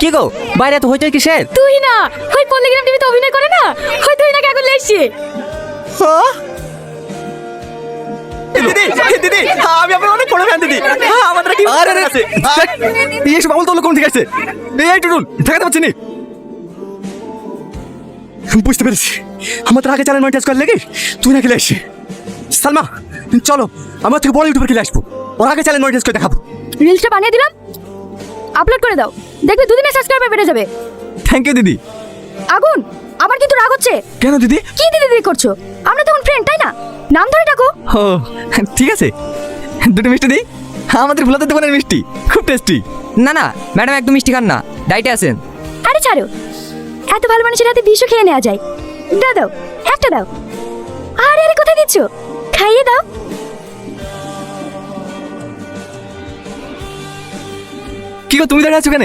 কি গো বাইরে এত হইচই কিসের তুই না ওই পল্লিগ্রাম টিভিতে অভিনয় করে না ওই তুই নাকি এখন লেসছে দিদি দিদি আমি আপনার অনেক বড় ফ্যান দিদি আমাদের কি আরে আছে এই এসব আমল তোলো কোন আসছে এই টুটুল ঠেকাতে পারছি নি বুঝতে পেরেছি আমাদের আগে চ্যানেল মনিটাইজ করে লেগে তুই নাকি আসছে সালমা চলো আমরা থেকে বড় ইউটিউবার খেলে আসব ওর আগে চ্যানেল মনিটাইজ করে দেখাবো রিলসটা বানিয়ে দিলাম আপলোড করে দাও। দেখবে দুদিনে সাবস্ক্রাইবার বেড়ে যাবে। থ্যাংক ইউ দিদি। আগুন আমার কিন্তু রাগ হচ্ছে। কেন দিদি? কি দিদি দিদি করছ? আমরা তখন ফ্রেন্ড তাই না? নাম ধরে ডাকো। ও ঠিক আছে। দুটো মিষ্টি দিই? আমাদের ভোলাতে দোকানের মিষ্টি। খুব টেস্টি না না ম্যাডাম একদম মিষ্টি খান না। ডাইটে আছেন। আরে ছাড়ো। এত ভালো মানুষের হাতে বিষও খেয়ে নেওয়া যায়। দাও দাও একটা দাও। আরে আরে কোথায় দিচ্ছ? খাইয়ে দাও। গো তুমি দাঁড়িয়ে আছো কেন?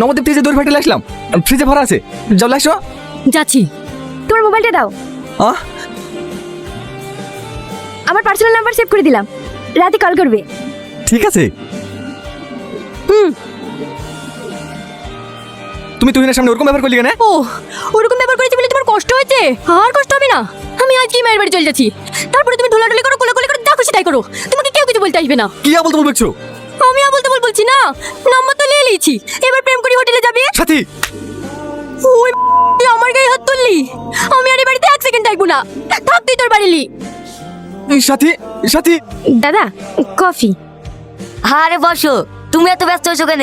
নবদ্বীপ থেকে যে দৌড় ফাটিয়ে আসলাম ফ্রিজে ভরা আছে। জল আসো যাচ্ছি। তোমার মোবাইলটা দাও। আহ আমার পার্সোনাল নাম্বার সেভ করে দিলাম। রাতে কল করবে। ঠিক আছে। হুম। তুমি তুহিনের সামনে ওরকম ব্যাপার করলি কেন? ও ওরকম ব্যাপার করেছি বলে তোমার কষ্ট হয়েছে? আর কষ্ট হবে না। আমি আজকেই মায়ের বাড়ি চলে যাচ্ছি। তারপরে তুমি ঢোলাঢুলি করো কোলাকুলি করো যা খুশি তাই করো। তোমাকে কেউ কিছু বলতে আসবে না। কি আবল তো বলছো আমি আর বলতে বলছি না। নাম্বার তো নিয়ে নিয়েছি। এবার প্রেম করি হোটেলে যাবে? সাথী! ওই তুই আমার গায়ে হাত তুললি? আমি আর এই বাড়িতে এক সেকেন্ড থাকব না। থাক তুই তোর বাড়িলি সাথী সাথী! দাদা কফি। আরে বসো তুমি এত ব্যস্ত হয়েছো কেন?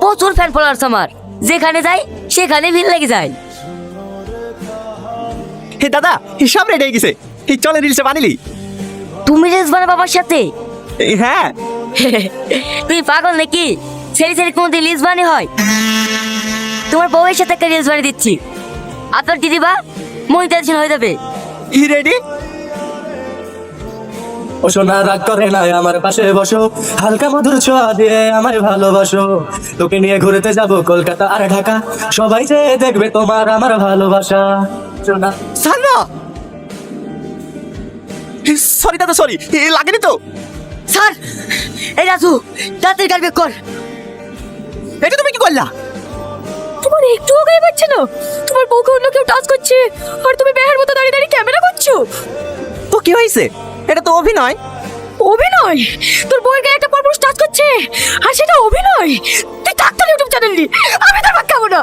প্রচুর ফ্যান ফলোয়ার্স আমার। যেখানে যাই সেখানে ভিড় লেগে যায়। হে দাদা হিসাব রেডি হয়ে গেছে। এই চলে রিলসে বানিলি। তুমি রেস বানা বাবার সাথে? হ্যাঁ। তুই পাগল নাকি? ছেড়ে ছেড়ে কোনদিন রিলস বানি হয়? তোমার বউয়ের সাথে একটা রিলস বানিয়ে দিচ্ছি। আপনার দিদিবা মনিটাইজেশন হয়ে যাবে। E ready? ও সোনা রাগ করে না আমার পাশে বসো। হালকা মধুর ছোঁয়া দিয়ে আমায় ভালোবাসো। তোকে নিয়ে ঘুরতে যাব কলকাতা আর ঢাকা। সবাই যে দেখবে তোমার আমার ভালোবাসা। সোনা সালমা সরি দাদা সরি লাগেনি তো? স্যার এই রাজু তাড়াতাড়ি গাড়ি বের কর। এটা তুমি কি করলা? তোমার একটুও গায়ে পাচ্ছে না। তোমার বউকে অন্য কেউ টাচ করছে। আর তুমি বেহের মতো দাঁড়িয়ে দাঁড়িয়ে ক্যামেরা করছ? তো কি হয়েছে? এটা তো অভিনয়। অভিনয়? তোর বউয়ের গায়ে একটা পরপুরুষ টাচ করছে? আর সেটা অভিনয়? তুই থাকতো ইউটিউব চ্যানেল আমি তোর ভাগ না।